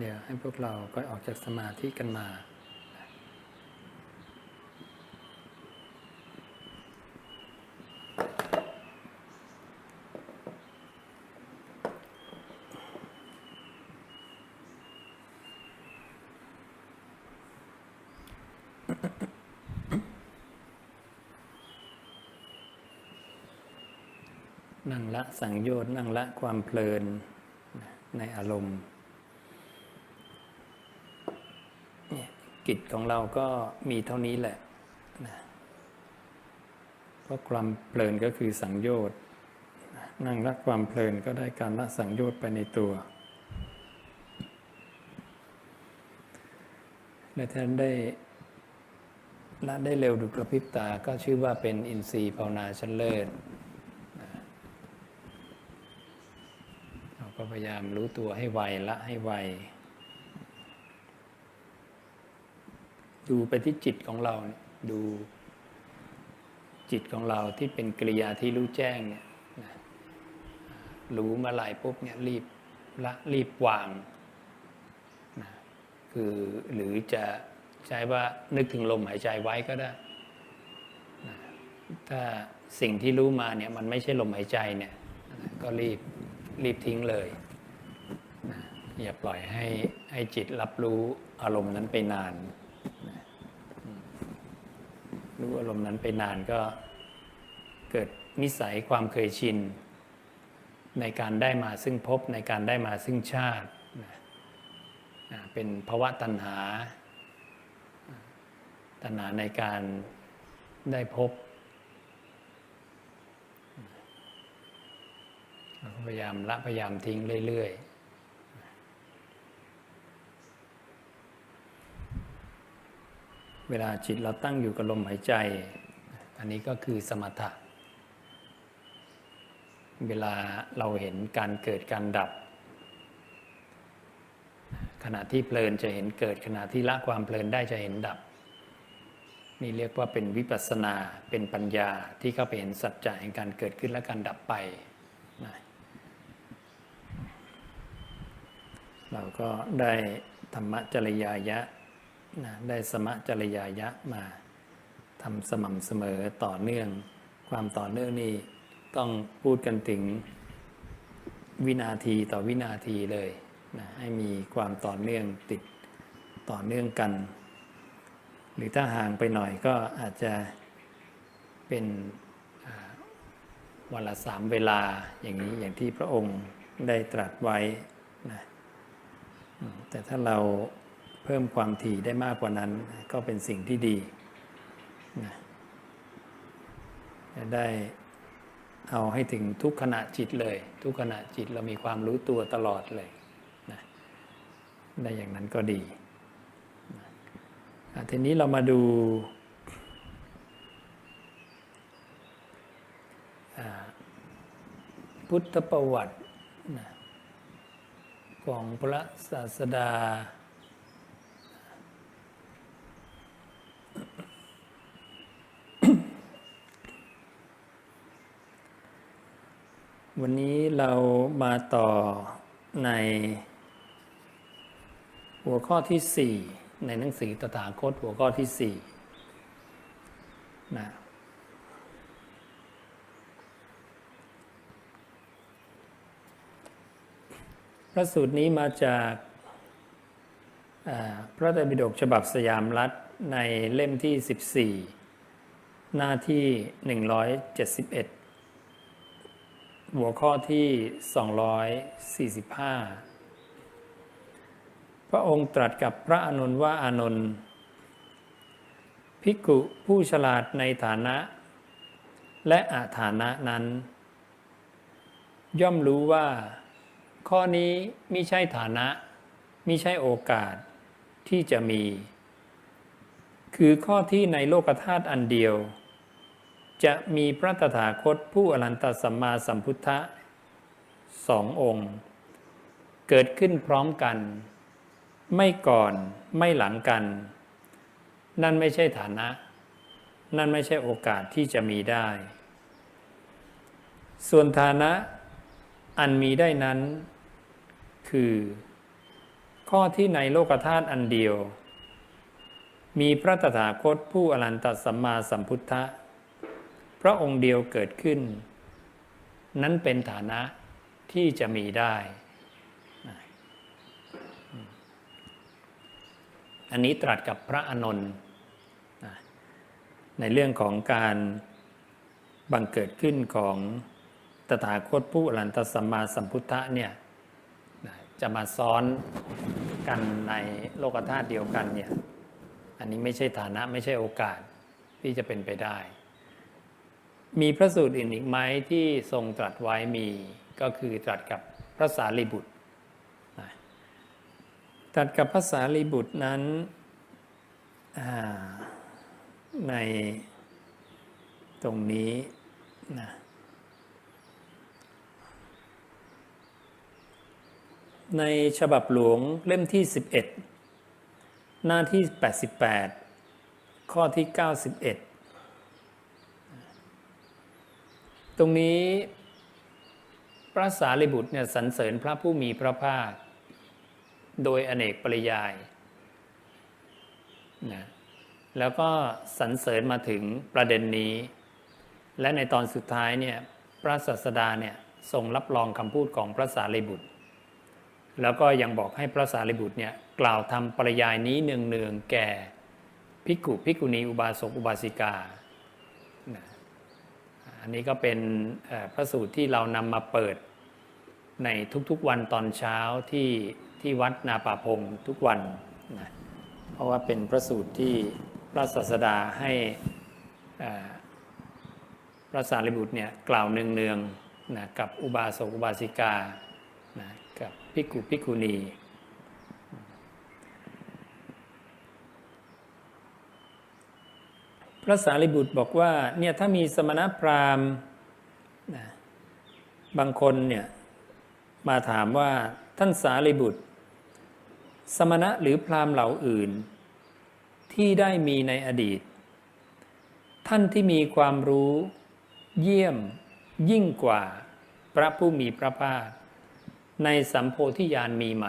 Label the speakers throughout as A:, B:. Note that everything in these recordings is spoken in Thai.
A: เดี๋ยวให้พวกเราก็ออกจากสมาธิกันมา นั่งละสังโยชน์นั่งละความเพลินในอารมณ์เนี่ย กิจของเราก็มีเท่านี้แหละนะเพราะความเพลินก็คือสังโยชน์นั่งละความเพลินก็ได้การละสังโยชน์ไปในตัว และท่านได้ละได้เร็วดุกระพริบตาก็ชื่อว่าเป็นอินทรีย์ภาวนาชั้นเลิศเราก็พยายามรู้ตัวให้ไวละให้ไว ดูไปที่จิตของเราดูจิตของเราที่เป็นกิริยาที่รู้แจ้งเนี่ยรู้มาหลายปุ๊บเนี่ยรีบละรีบวางนะคือหรือจะใช้ว่านึกถึงลมหายใจไว้ก็ได้นะถ้าสิ่งที่รู้มาเนี่ยมันไม่ใช่ลมหายใจเนี่ยก็รีบรีบทิ้งเลยนะอย่าปล่อยให้ให้จิตรับรู้อารมณ์นั้นไปนาน รู้อารมณ์นั้นไปนานก็เกิดนิสัยความเคยชิน ในการได้มาซึ่งพบในการได้มาซึ่งชาติ เป็นภาวะตัณหา ตัณหาในการได้พบพยายามละพยายามทิ้งเรื่อย ๆ เวลาจิตเราตั้งอยู่กับลมหายใจ อันนี้ก็คือสมถะ เวลาเราเห็นการเกิดการดับ ขณะที่เพลินจะเห็นเกิดขณะที่ละความเพลินได้จะเห็นดับ นี่เรียกว่าเป็นวิปัสสนาเป็นปัญญาที่เข้าไปเห็นสัจจะแห่งการเกิดขึ้นและการดับไปนะเราก็ได้ธรรมจริยายะ นะได้สมะจริยายะมาทำสม่ำเสมอต่อเนื่อง ความต่อเนื่องนี่ต้องพูดกันถึงวินาทีต่อวินาทีเลยนะให้มีความต่อเนื่องติดต่อเนื่องกัน หรือถ้าห่างไปหน่อยก็อาจจะเป็นวันละสามเวลาอย่างนี้อย่างที่พระองค์ได้ตรัสไว้นะแต่ถ้าเรา พิ่มความถี่ได้มากกว่านั้น ก็เป็นสิ่งที่ดีนะจะได้เอาให้ถึงทุกขณะจิตเลย ทุกขณะจิตเรามีความรู้ตัวตลอดเลยนะได้อย่างนั้นก็ดีนะทีนี้เรามาดูพุทธประวัตินะของพระศาสดา วันนี้เรามาต่อในหัวข้อที่สี่ในหนังสือตถาคตหัวข้อที่สี่นะพระสูตรนี้มาจากพระไตรปิฎกฉบับสยามรัฐในเล่มที่ 14 หน้าที่ 171 หัวข้อที่ 245 พระองค์ตรัสกับพระอานนท์ว่าอานนท์ภิกขุผู้ฉลาดในฐานะ และอาฐานะนั้น ย่อมรู้ว่า ข้อนี้มิใช่ฐานะมิใช่โอกาสที่จะมี คือข้อที่ในโลกธาตุอันเดียว จะมีพระตถาคตผู้อรันตสัมมาสัมพุทธะสององค์ เกิดขึ้นพร้อมกัน ไม่ก่อนไม่หลังกัน นั่นไม่ใช่ฐานะ นั่นไม่ใช่โอกาสที่จะมีได้ ส่วนฐานะอันมีได้นั้น คือ ข้อที่ในโลกธาตุอันเดียว มีพระตถาคตผู้อรันตสัมมาสัมพุทธะ พระองค์เดียวเกิดขึ้น นั้นเป็นฐานะที่จะมีได้ อันนี้ตรัสกับพระอานนท์ในเรื่องของการบังเกิดขึ้นของตถาคตผู้อรันตสัมมาสัมพุทธะเนี่ยจะมาซ้อนกันในโลกธาตุเดียวกันเนี่ยอันนี้ไม่ใช่ฐานะไม่ใช่โอกาสที่จะเป็นไปได้ มีพระสูตรอื่นอีกไหมที่ทรงตรัสไว้มีก็คือตรัสกับพระสารีบุตรตรัสกับพระสารีบุตรนั้นในตรงนี้นะในฉบับหลวงเล่มที่ 11 หน้าที่ 88 ข้อที่ 91 ตรงนี้ พระสารีบุตรเนี่ยสรรเสริญพระผู้มีพระภาค โดยอเนกปริยายนะแล้วก็สรรเสริญมาถึงประเด็นนี้ และในตอนสุดท้ายเนี่ยพระศาสดาเนี่ยทรงรับรองคำพูดของพระสารีบุตร แล้วก็ยังบอกให้พระสารีบุตรเนี่ยกล่าวทำปริยายนี้เนืองๆแก่ภิกขุภิกขุณีอุบาสกอุบาสิกา นนี้ก็เป็นพระสูตรที่เรานำมาเปิดในทุกๆวันตอนเช้าที่ที่วัดนาป่าพงทุกวันนะเพราะว่าเป็นพระสูตรที่พระศาสดาให้พระสารีบุตรเนี่ยกล่าวเนืองๆนะกับอุบาสกอุบาสิกานะกับภิกขุภิกขุณี ระสารีบุตรบอกว่าเนี่ยถ้ามีสมณพราหมณ์นะบางคนเนี่ยมาถามว่าท่านสารีบุตร สมณะหรือพราหมณ์เหล่าอื่น ที่ได้มีในอดีต ท่านที่มีความรู้เยี่ยมยิ่งกว่าพระผู้มีพระภาค ในสัมโพธิญาณมีไหม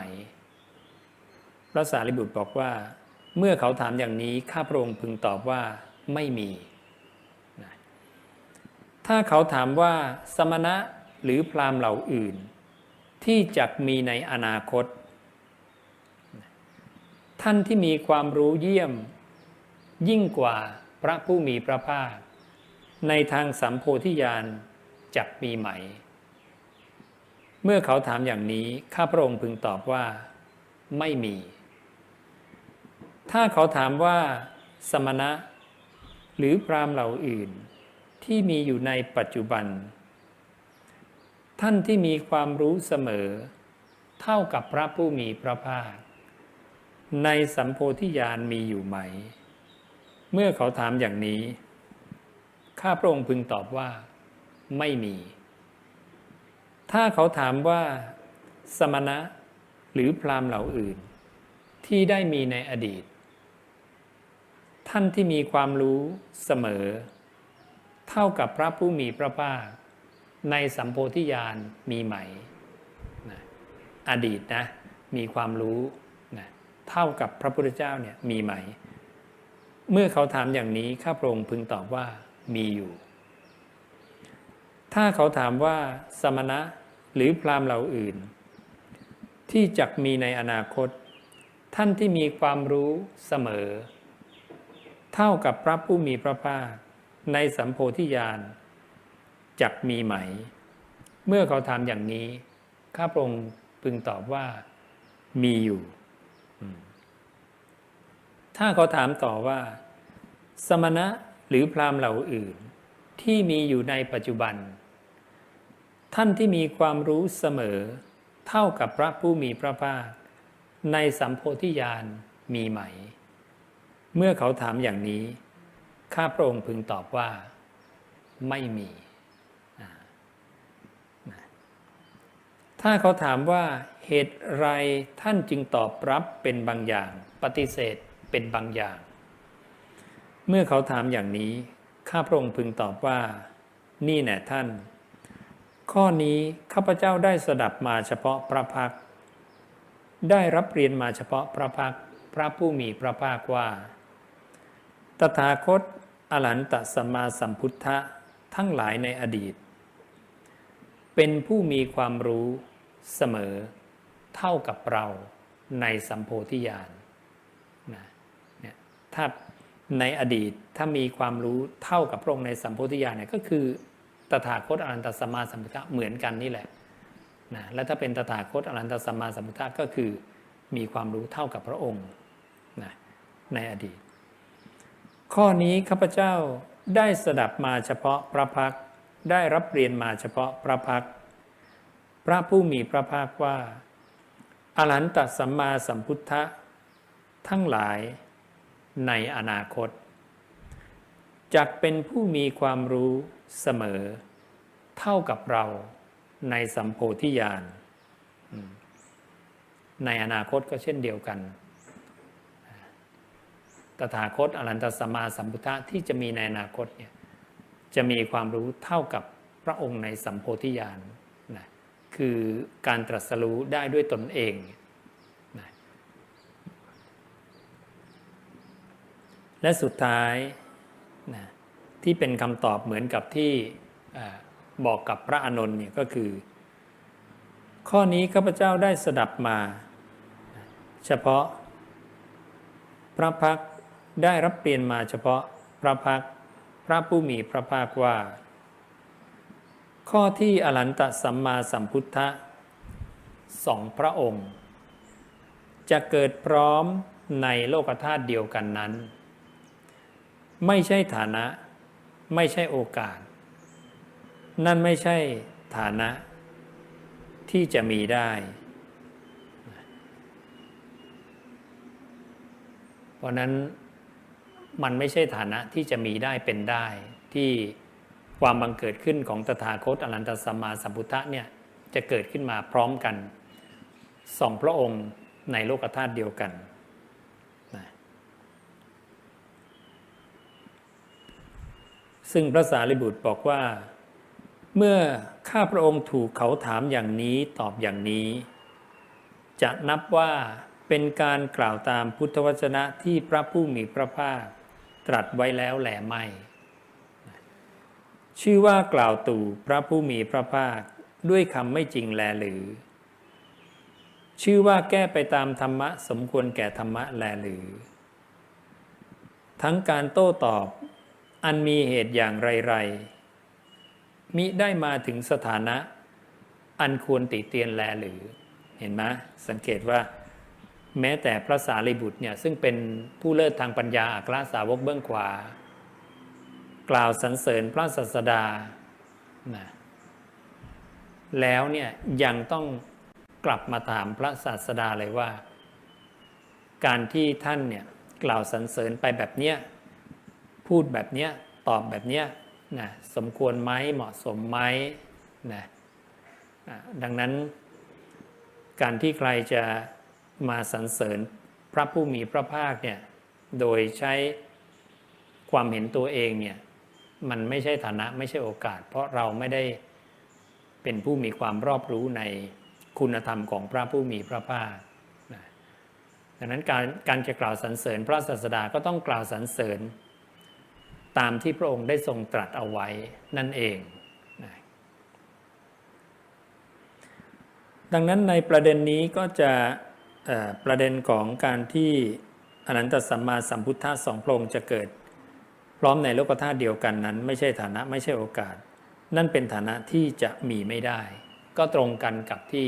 A: พระสารีบุตรบอกว่า เมื่อเขาถามอย่างนี้ข้าพระองค์พึงตอบว่า ไม่มีนะถ้าเขาถามว่าสมณะหรือพราหมณ์เหล่าอื่น ที่จะมีในอนาคต ท่านที่มีความรู้เยี่ยม ยิ่งกว่าพระผู้มีพระภาค ในทางสัมโพธิญาณจักมีไหม เมื่อเขาถามอย่างนี้ข้าพระองค์พึงตอบว่า ไม่มี ถ้าเขาถามว่า สมณะ หรือพรามเหล่าอื่น ที่มีอยู่ในปัจจุบัน ท่านที่มีความรู้เสมอ เท่ากับพระผู้มีพระภาค ในสัมโพธิญาณมีอยู่ไหม เมื่อเขาถามอย่างนี้ ข้าพระองค์พึงตอบว่า ไม่มี ถ้าเขาถามว่า สมณะหรือพรามเหล่าอื่น ที่ได้มีในอดีต ท่านที่มีความรู้เสมอ เท่ากับพระผู้มีพระภาค ในสัมโพธิญาณมีไหมนะอดีตนะมีความรู้นะเท่ากับพระพุทธเจ้าเนี่ยมีไหม เมื่อเขาถามอย่างนี้ข้าพระองค์พึงตอบว่ามีอยู่ ถ้าเขาถามว่าสมณะหรือพรามเหล่าอื่น ที่จักมีในอนาคต ท่านที่มีความรู้เสมอ เท่ากับพระผู้มีพระภาค ในสัมโพธิญาณจักมีไหม เมื่อเขาถามอย่างนี้ ข้าพระองค์พึงตอบว่ามีอยู่ ถ้าเขาถามต่อว่า สมณะหรือพราหมณ์เหล่าอื่น ที่มีอยู่ในปัจจุบัน ท่านที่มีความรู้เสมอ เท่ากับพระผู้มีพระภาค ในสัมโพธิญาณมีไหม เมื่อเขาถามอย่างนี้ ข้าพระองค์พึงตอบว่า ไม่มี ถ้าเขาถามว่าเหตุไรท่านจึงตอบรับเป็นบางอย่าง ปฏิเสธเป็นบางอย่าง เมื่อเขาถามอย่างนี้ ข้าพระองค์พึงตอบว่า นี่แน่ท่าน ข้อนี้ข้าพเจ้าได้สดับมาเฉพาะพระพัก ได้รับเรียนมาเฉพาะพระพักพระผู้มีพระภาคว่า ตถาคต อรหันตสัมมาสัมพุทธะทั้งหลายในอดีต เป็นผู้มีความรู้เสมอเท่ากับเราในสัมโพธิญาณนะเนี่ยถ้าในอดีตถ้ามีความรู้เท่ากับพระองค์ในสัมโพธิญาณเนี่ยก็คือตถาคตอรหันตสัมมาสัมพุทธะเหมือนกันนี่แหละนะและถ้าเป็นตถาคตอรหันตสัมมาสัมพุทธะก็คือมีความรู้เท่ากับพระองค์นะในอดีต ข้อนี้ข้าพเจ้าได้สดับมาเฉพาะพระพัก ได้รับเรียนมาเฉพาะพระพัก พระผู้มีพระภาคว่า อรหันตสัมมาสัมพุทธะทั้งหลายในอนาคตจักเป็นผู้มีความรู้เสมอ เท่ากับเราในสัมโพธิญาณในอนาคตก็เช่นเดียวกัน ตถาคตอรันตสมาสัมพุทธะที่จะมีในอนาคตเนี่ยจะมีความรู้เท่ากับพระองค์ในสัมโพธิญาณนะคือการตรัสรู้ได้ด้วยตนเองนะและสุดท้ายนะที่เป็นคำตอบเหมือนกับที่บอกกับพระอานนท์เนี่ยก็คือ ข้อนี้ข้าพเจ้าได้สดับมา เฉพาะพระพัก ได้รับเปลี่ยนมาเฉพาะพระพักพระผู้มีพระภาคว่า ข้อที่อรันตสัมมาสัมพุทธะสองพระองค์ จะเกิดพร้อมในโลกธาตุเดียวกันนั้น ไม่ใช่ฐานะ ไม่ใช่โอกาส นั่นไม่ใช่ฐานะ ที่จะมีได้เพราะนั้น มันไม่ใช่ฐานะที่จะมีได้เป็นได้ ที่ความบังเกิดขึ้นของตถาคตอรันตสัมมาสัมพุทธะเนี่ยจะเกิดขึ้นมาพร้อมกันสองพระองค์ในโลกธาตุเดียวกันนะซึ่งพระสารีบุตรบอกว่า เมื่อข้าพระองค์ถูกเขาถามอย่างนี้ตอบอย่างนี้ จะนับว่าเป็นการกล่าวตามพุทธวจนะที่พระผู้มีพระภาค ตรัสไว้แล้วแหลไม่ ชื่อว่ากล่าวตู่พระผู้มีพระภาคด้วยคำไม่จริงแลหรือ ชื่อว่าแก้ไปตามธรรมะสมควรแก่ธรรมะแลหรือ ทั้งการโต้ตอบอันมีเหตุอย่างไรๆมิได้มาถึงสถานะ อันควรติเตียนแลหรือ เห็นไหมสังเกตว่า แม้แต่พระสารีบุตรเนี่ยซึ่งเป็นผู้เลิศทางปัญญาอัครสาวกเบื้องขวา กล่าวสรรเสริญพระศาสดานะแล้วเนี่ยยังต้องกลับมาถามพระศาสดาเลยว่า การที่ท่านเนี่ยกล่าวสรรเสริญไปแบบเนี้ยพูดแบบเนี้ยตอบแบบเนี้ยนะสมควรไหมเหมาะสมไหมนะอะดังนั้นการที่ใครจะ มาสรรเสริญพระผู้มีพระภาคเนี่ยโดยใช้ความเห็นตัวเองเนี่ยมันไม่ใช่ฐานะไม่ใช่โอกาส เพราะเราไม่ได้เป็นผู้มีความรอบรู้ในคุณธรรมของพระผู้มีพระภาคดังนั้นการการจะกล่าวสรรเสริญพระศาสดาก็ต้องกล่าวสรรเสริญ ตามที่พระองค์ได้ทรงตรัสเอาไว้นั่นเองนะดังนั้นในประเด็นนี้ก็จะ ประเด็นของการที่อนันตสัมมาสัมพุทธะสองพระองค์จะเกิด พร้อมในโลกธาตุเดียวกันนั้น ไม่ใช่ฐานะไม่ใช่โอกาส นั่นเป็นฐานะที่จะมีไม่ได้ ก็ตรงกันกับที่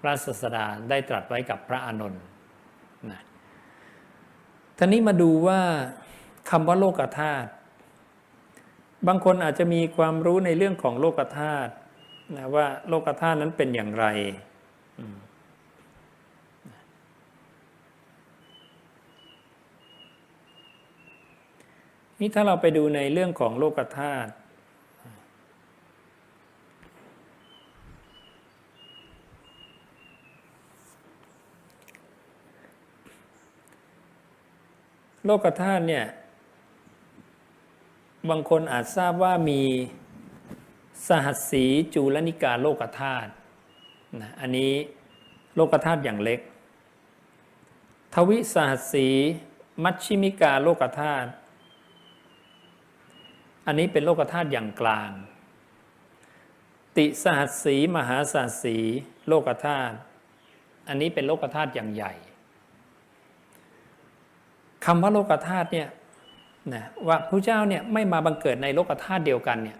A: พระศาสดาได้ตรัสไว้กับพระอานนท์นะทีนี้มาดูว่าคำว่าโลกธาตุบางคนอาจจะมีความรู้ในเรื่องของโลกธาตุนะว่าโลกธาตุนั้นเป็นอย่างไร นี่ถ้าเราไปดูในเรื่องของโลกธาตุโลกธาตุเนี่ย บางคนอาจทราบว่ามีสหัสสีจูลนิกาโลกธาตุนะอันนี้โลกธาตุอย่างเล็ก ทวิสหัสสีมัชชิมิกาโลกธาตุ อันนี้เป็นโลกธาตุอย่างกลาง ติสหัสสีมหาสหัสสีโลกธาตุอันนี้เป็นโลกธาตุอย่างใหญ่คำว่าโลกธาตุเนี่ยนะว่าพระเจ้าเนี่ยไม่มาบังเกิดในโลกธาตุเดียวกันเนี่ย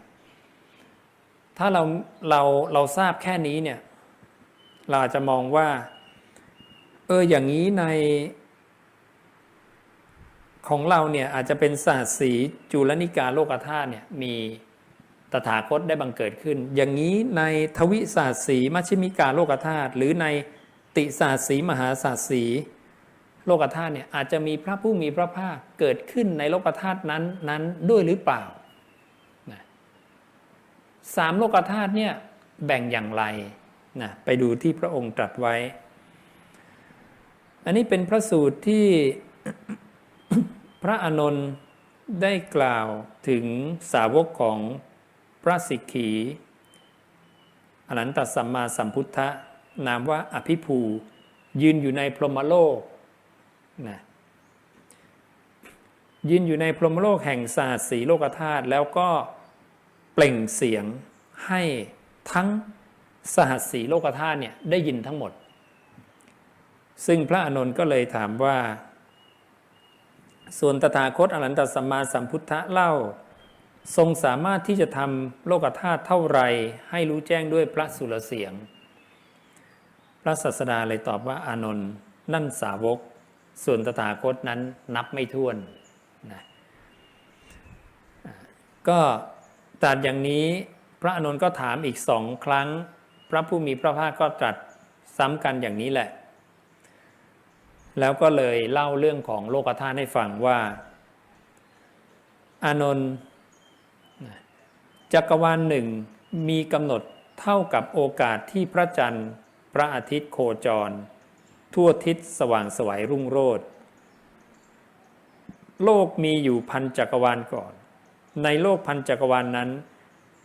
A: ถ้าเราเราเราทราบแค่นี้เนี่ยเราจะมองว่าเอออย่างนี้ใน ของเราเนี่ยอาจจะเป็นศาสตร์สีจุลนิกาโลกธาตุเนี่ยมีตถาคตได้บังเกิดขึ้น อย่างนี้ในทวิศาสตร์สีมัชฌิมิกาโลกธาตุหรือในติศาสตร์สีมหาศาสตร์สีโลกธาตุเนี่ยอาจจะมีพระผู้มีพระภาคเกิดขึ้นในโลกธาตุนั้นนั้นด้วยหรือเปล่าสามโลกธาตุเนี่ยแบ่งอย่างไรนะไปดูที่พระองค์ตรัสไว้ อันนี้เป็นพระสูตรที่ ระอานนท์ได้กล่าวถึงสาวกของพระสิกขีอนันตสัมมาสัมพุทธะนามว่าอภิภูยืนอยู่ในพรหมโลกนะยืนอยู่ในพรหมโลกแห่งศาสตร์สีโลกธาตุแล้วก็เปล่งเสียงให้ทั้งสหัสสีโลกธาตุเนี่ยได้ยินทั้งหมด ซึ่งพระอานนท์ก็เลยถามว่า ส่วนตถาคตอรันตสัมมาสัมพุทธะเล่า ทรงสามารถที่จะทำโลกธาตุเท่าไรให้รู้แจ้งด้วยพระสุรเสียง พระศาสดาเลยตอบว่าอานนท์นั่นสาวก ส่วนตถาคตนั้นนับไม่ถ้วนนะก็ตัดอย่างนี้พระอานนท์ก็ถามอีกสองครั้ง พระผู้มีพระภาคก็ตรัสซ้ำกันอย่างนี้แหละ แล้วก็เลยเล่าเรื่องของโลกธาตุให้ฟังว่า อานนท์จักรวาลหนึ่งมีกำหนดเท่ากับโอกาสที่พระจันทร์ พระอาทิตย์โคจร ทั่วทิศสว่างสวัยรุ่งโรจน์โลกมีอยู่พันจักรวาลก่อน ในโลกพันจักรวาลนนั้น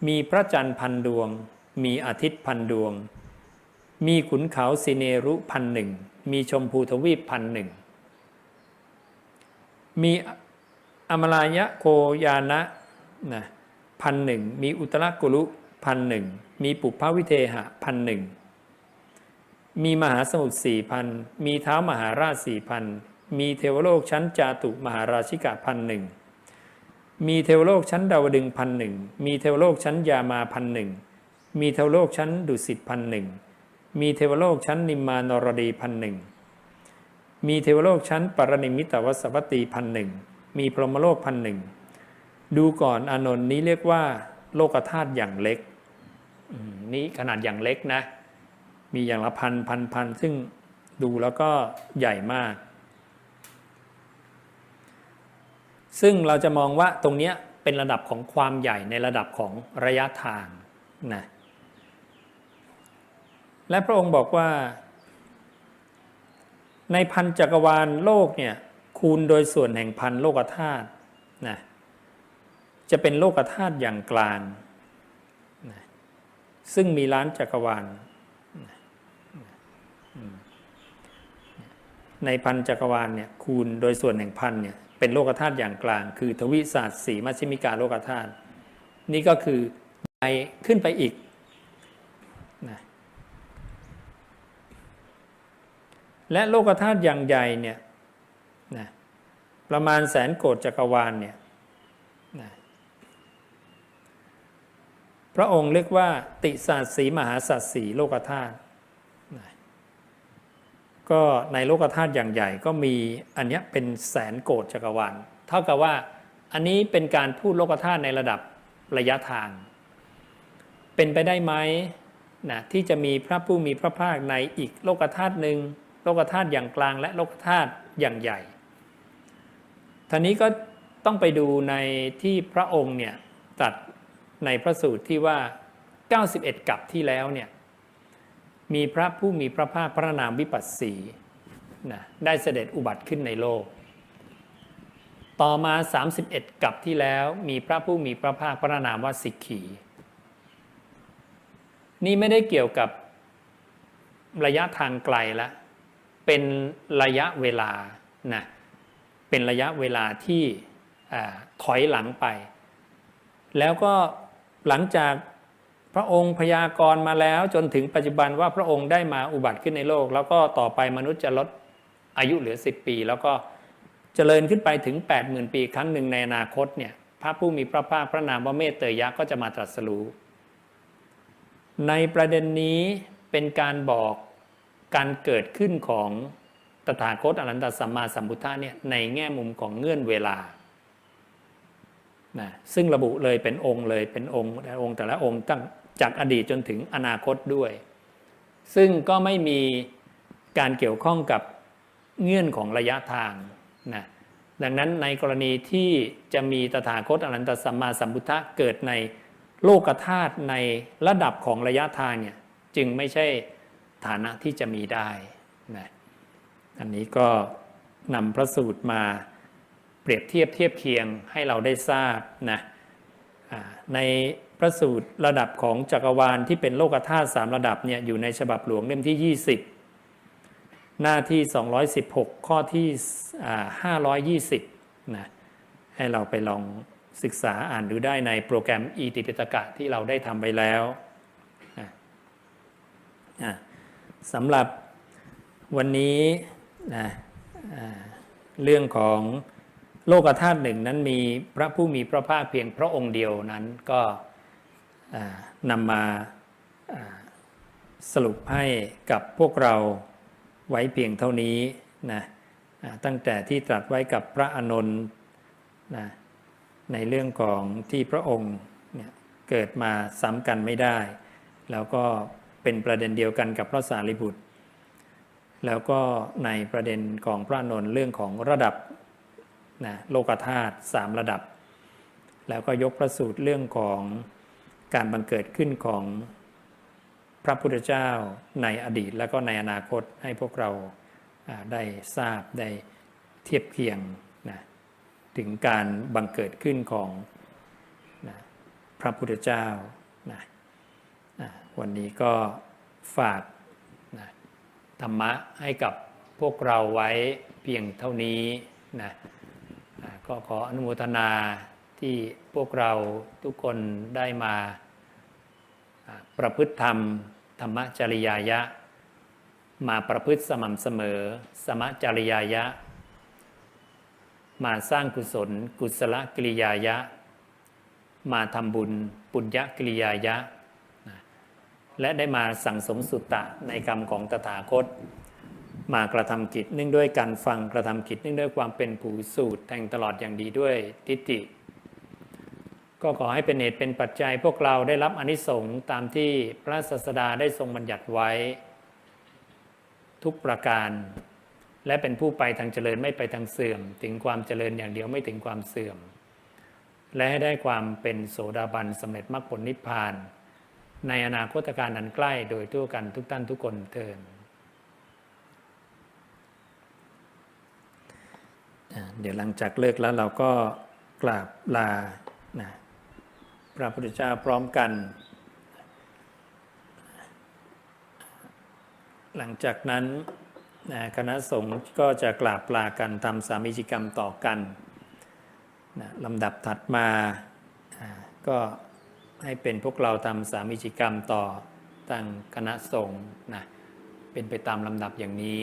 A: มีพระจันทร์พันดวง มีอาทิตย์พันดวง มีขุนเขาสิเนรุพันหนึ่ง มีชมพูทวีปพันหนึ่ง มีอมลายะโคยานะนะพันหนึ่ง มีอุตรกุลุพันหนึ่ง มีปุพพวิเทหะพันหนึ่ง มีมหาสมุทรสี่พัน มีเท้ามหาราชสี่พัน มีเทวโลกชั้นจาตุมหาราชิกะพันหนึ่ง มีเทวโลกชั้นดาวดึงพันหนึ่ง มีเทวโลกชั้นยามาพันหนึ่ง มีเทวโลกชั้นดุสิตพันหนึ่ง มีเทวโลกชั้นนิมมานรดีพันหนึ่งมีเทวโลกชั้นปรนิมิตวสวัตตีพันหนึ่งมีพรหมโลกพันหนึ่งดูก่อนอานนท์นี้เรียกว่า โลกธาตุอย่างเล็กนี่ขนาดอย่างเล็กนะ มีอย่างละพันพันพันซึ่งดูแล้วก็ใหญ่มาก ซึ่งเราจะมองว่าตรงนี้เป็นระดับของความใหญ่ในระดับของระยะทางนะ และพระองค์บอกว่า ในพันจักรวาลโลกเนี่ยคูณโดยส่วนแห่งพันโลกธาตุนะจะเป็นโลกธาตุอย่างกลางนะซึ่งมีล้านจักรวาลนะในพันจักรวาลเนี่ยคูณโดยส่วนแห่งพันเนี่ยเป็นโลกธาตุอย่างกลาง คือทวิศาสตร์สีมัชฌิมิกาโลกธาตุนี่ก็คือไปขึ้นไปอีกนะ และโลกธาตุอย่างใหญ่เนี่ยนะประมาณแสนโกดจักรวาลเนี่ยนะพระองค์เรียกว่า ติศาสสีมหาศาสตสีโลกธาตุนะก็ในโลกธาตุอย่างใหญ่ก็มีอันนี้เป็นแสนโกดจักรวาล เท่ากับว่าอันนี้เป็นการพูดโลกธาตุในระดับระยะทาง เป็นไปได้ไหมนะที่จะมีพระผู้มีพระภาคในอีกโลกธาตุหนึ่ง โลกธาตุอย่างกลางและโลกธาตุอย่างใหญ่ท่านี้ก็ต้องไปดูในที่พระองค์เนี่ยตัดในพระสูตรที่ว่า 91 กับที่แล้วเนี่ยมีพระผู้มีพระภาคพระนามวิปัสสีนะได้เสด็จอุบัติขึ้นในโลก ต่อมา 31 กับที่แล้วมีพระผู้มีพระภาคพระนามว่าสิกขี นี่ไม่ได้เกี่ยวกับระยะทางไกลแล้ว เป็นระยะเวลานะเป็นระยะเวลาที่ถอยหลังไป แล้วก็หลังจากพระองค์พยากรณ์มาแล้วจนถึงปัจจุบันว่าพระองค์ได้มาอุบัติขึ้นในโลก แล้วก็ต่อไปมนุษย์จะลดอายุเหลือ 10 ปี แล้วก็เจริญขึ้นไปถึง 80,000 ปีครั้งหนึ่งในอนาคตเนี่ยพระผู้มีพระภาคพระนามว่าเมตเตยยะก็จะมาตรัสรู้ในประเด็นนี้เป็นการบอก การเกิดขึ้นของตถาคตอรันตสัมมาสัมพุทธะเนี่ยในแง่มุมของเงื่อนเวลานะซึ่งระบุเลยเป็นองค์เลยเป็นองค์แต่องค์แต่ละองค์ตั้งจากอดีตจนถึงอนาคตด้วย ซึ่งก็ไม่มีการเกี่ยวข้องกับเงื่อนของระยะทางนะดังนั้นในกรณีที่จะมีตถาคตอรันตสัมมาสัมพุทธะเกิดในโลกธาตุในระดับของระยะทางเนี่ยจึงไม่ใช่ ฐานะที่จะมีได้นะอันนี้ก็นำพระสูตรมาเปรียบเทียบเทียบเคียงให้เราได้ทราบนะในพระสูตรระดับของจักรวาลที่เป็นโลกธาตุสามระดับเนี่ยอยู่ในฉบับหลวงเล่มที่ 20 หน้าที่ 216 ข้อที่ 520นะให้เราไปลองศึกษาอ่านดูได้ในโปรแกรมอีติปิตกะที่เราได้ทำไปแล้วนะ สำหรับวันนี้นะเรื่องของโลกธาตุหนึ่งนั้นมีพระผู้มีพระภาคเพียงพระองค์เดียวนั้นก็นำมาสรุปให้กับพวกเราไว้เพียงเท่านี้นะตั้งแต่ที่ตรัสไว้กับพระอานนท์นะในเรื่องของที่พระองค์เเกิดมาซ้ำกันไม่ได้ แล้วก็ เป็นประเด็นเดียวกันกับพระสารีบุตร แล้วก็ในประเด็นของพระนนท์เรื่องของระดับนะโลกธาตุสามระดับ แล้วก็ยกพระสูตรเรื่องของการบังเกิดขึ้นของพระพุทธเจ้าในอดีตแล้วก็ในอนาคตให้พวกเราได้ทราบได้เทียบเคียงนะถึงการบังเกิดขึ้นของนะพระพุทธเจ้า วันนี้ก็ฝากนะธรรมะให้กับพวกเราไว้เพียงเท่านี้นะก็ขออนุโมทนาที่พวกเราทุกคนได้มาประพฤติธรรม ธรรมจริยายะ มาประพฤติสม่ำเสมอ สมจริยายะ มาสร้างกุศล กุศลกิริยายะ มาทำบุญปุญญกิริยายะ และได้มาสั่งสมสุตตะในกรรมของตถาคต มากระทำกิจเนื่องด้วยการฟังกระทำกิจเนื่องด้วยความเป็นผู้สูตรแทงตลอดอย่างดีด้วยทิฏฐิก็ขอให้เป็นเหตุเป็นปัจจัยพวกเราได้รับอนิสงส์ตามที่พระศาสดาได้ทรงบัญญัติไว้ ทุกประการ และเป็นผู้ไปทางเจริญไม่ไปทางเสื่อม ถึงความเจริญอย่างเดียวไม่ถึงความเสื่อม และให้ได้ความเป็นโสดาบันสำเร็จมรรคผลนิพพาน ในอนาคตการนันใกล้โดยทั่วกันทุกท่านทุกคนเทินเดี๋ยวหลังจากเลิกแล้วเราก็กราบลานะพระพุทธเจ้าพร้อมกัน หลังจากนั้นคณะสงฆ์ก็จะกราบลากันทำสามีจิกรรมต่อกันนะลำดับถัดมาก็ ให้เป็นพวกเราทำสามิจิกรรมต่อตั้งคณะสงฆ์นะเป็นไปตามลำดับอย่างนี้